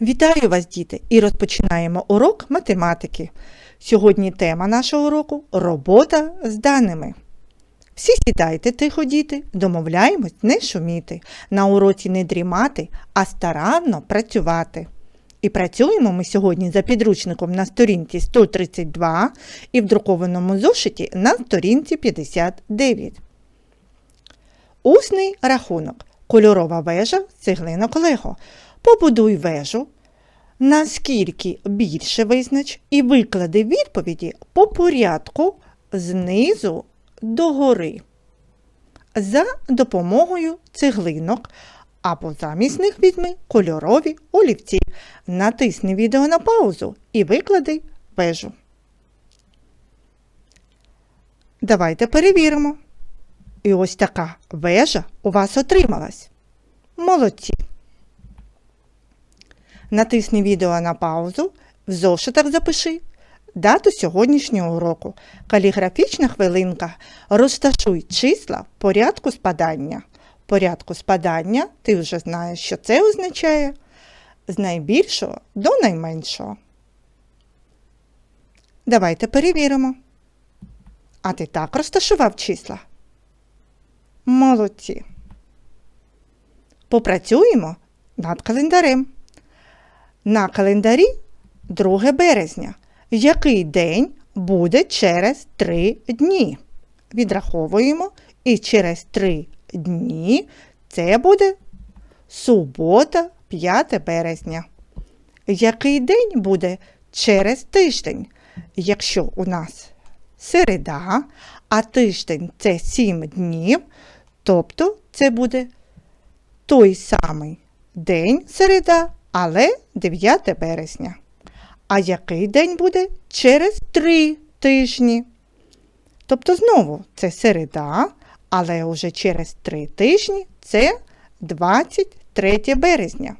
Вітаю вас, діти! І розпочинаємо урок математики. Сьогодні тема нашого уроку робота з даними. Всі сідайте тихо, діти, домовляємось не шуміти, на уроці не дрімати, а старанно працювати. І працюємо ми сьогодні за підручником на сторінці 132 і в друкованому зошиті на сторінці 59. Усний рахунок. Кольорова вежа цеглинок Лего. Побудуй вежу, наскільки більше визнач, і виклади відповіді по порядку знизу до гори за допомогою цеглинок або замість них візьми кольорові олівці. Натисни відео на паузу і виклади вежу. Давайте перевіримо. І ось така вежа у вас отрималась. Молодці. Натисни відео на паузу, в зошитах запиши дату сьогоднішнього уроку. Каліграфічна хвилинка. Розташуй числа в порядку спадання. Порядку спадання ти вже знаєш, що це означає з найбільшого до найменшого. Давайте перевіримо. А ти так розташував числа? Молодці. Попрацюємо над календарем. На календарі 2 березня. Який день буде через 3 дні? Відраховуємо і через 3 дні це буде субота, 5 березня. Який день буде через тиждень? Якщо у нас середа, а тиждень це 7 днів, тобто це буде той самий день середа, але 9 березня. А який день буде через 3 тижні? Тобто знову це середа, але вже через 3 тижні це 23 березня.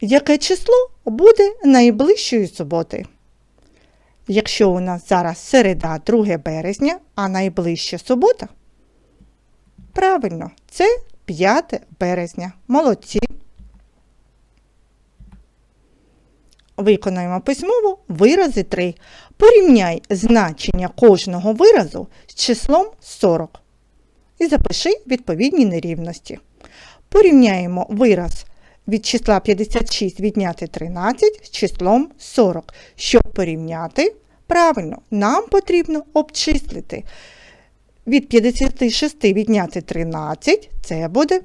Яке число буде найближчої суботи? Якщо у нас зараз середа 2 березня, а найближча субота? Правильно, це 5 березня. Молодці. Виконаємо письмово вирази 3. Порівняй значення кожного виразу з числом 40. І запиши відповідні нерівності. Порівняємо вираз від числа 56 відняти 13 з числом 40. Щоб порівняти, правильно, нам потрібно обчислити. Від 56 відняти 13 це буде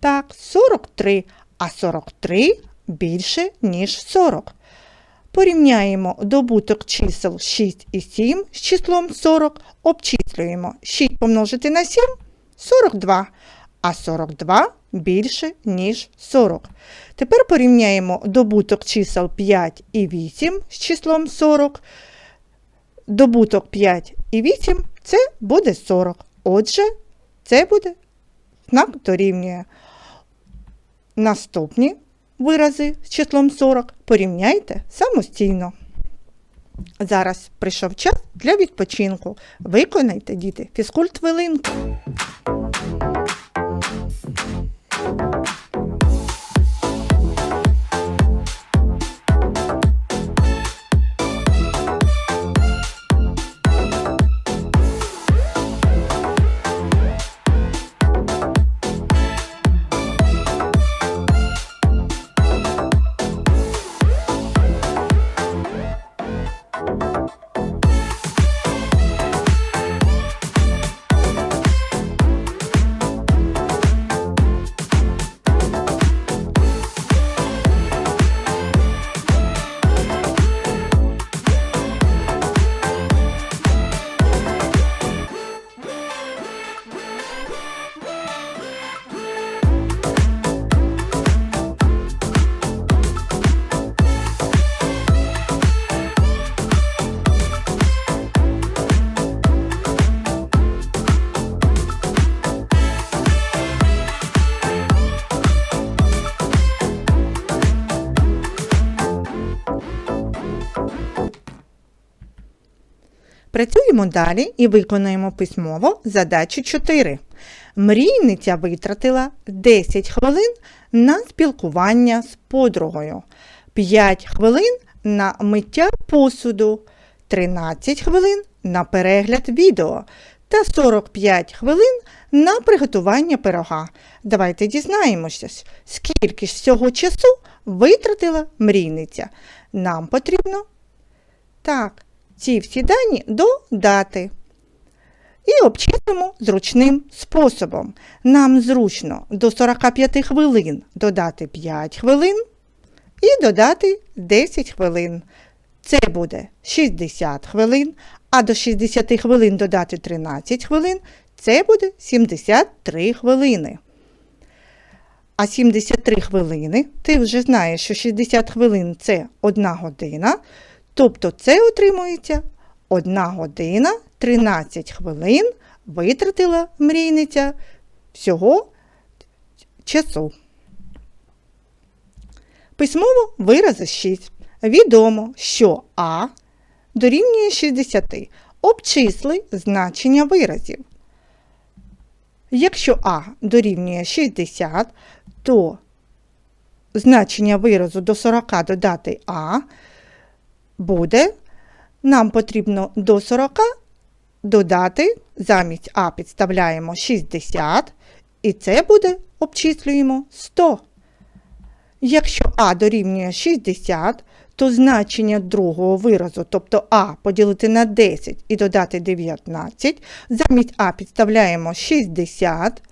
так, 43, а 43 більше, ніж 40. Порівняємо добуток чисел 6 і 7 з числом 40, обчислюємо 6 помножити на 7 42, а 42 більше, ніж 40. Тепер порівняємо добуток чисел 5 і 8 з числом 40. Добуток 5 і 8 це буде 40. Отже, це буде знак дорівнює. Наступні вирази з числом 40 порівняйте самостійно. Зараз прийшов час для відпочинку. Виконайте, діти, фізкульт хвилинку. Працюємо далі і виконуємо письмово задачу 4. Мрійниця витратила 10 хвилин на спілкування з подругою, 5 хвилин на миття посуду, 13 хвилин на перегляд відео та 45 хвилин на приготування пирога. Давайте дізнаємося, скільки ж всього часу витратила мрійниця. Нам потрібно так, ці всі дані додати. І обчислимо зручним способом. Нам зручно до 45 хвилин додати 5 хвилин і додати 10 хвилин. Це буде 60 хвилин, а до 60 хвилин додати 13 хвилин це буде 73 хвилини. А 73 хвилини, ти вже знаєш, що 60 хвилин це 1 година, тобто це отримується 1 година 13 хвилин витратила мрійниця всього часу. Письмово вирази 6. Відомо, що А дорівнює 60. Обчисли значення виразів. Якщо А дорівнює 60, то значення виразу до 40 додати А буде. Нам потрібно до 40 додати, замість А підставляємо 60, і це буде, обчислюємо 100. Якщо А дорівнює 60, то значення другого виразу, тобто А поділити на 10 і додати 19, замість А підставляємо 60.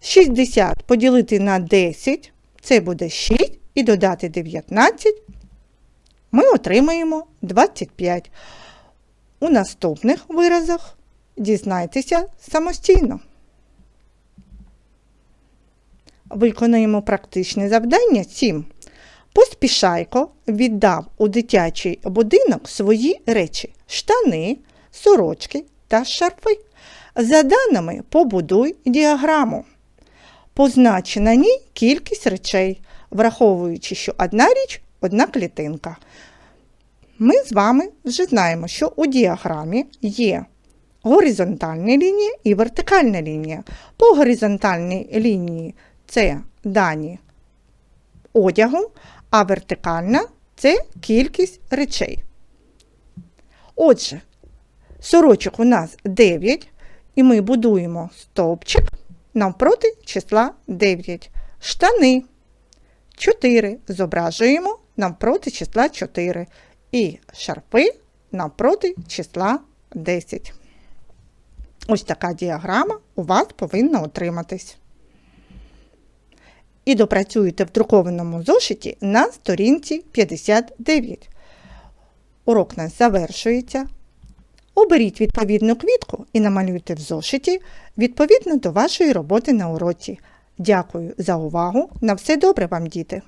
60 поділити на 10, це буде 6 і додати 19, ми отримаємо 25. У наступних виразах дізнайтеся самостійно. Виконуємо практичне завдання 7. Поспішайко віддав у дитячий будинок свої речі штани, сорочки та шарфи. За даними побудуй діаграму. Позначи на ній кількість речей, враховуючи, що одна річ одна клітинка. Ми з вами вже знаємо, що у діаграмі є горизонтальна лінія і вертикальна лінія. По горизонтальній лінії це дані одягу, а вертикальна це кількість речей. Отже, сорочок у нас 9, і ми будуємо стовпчик навпроти числа 9. Штани 4 зображуємо навпроти числа 4. І шарфи навпроти числа 10. Ось така діаграма у вас повинна отриматись. І допрацюєте в друкованому зошиті на сторінці 59. Урок нас завершується. Оберіть відповідну квітку і намалюйте в зошиті відповідно до вашої роботи на уроці. Дякую за увагу! На все добре вам, діти!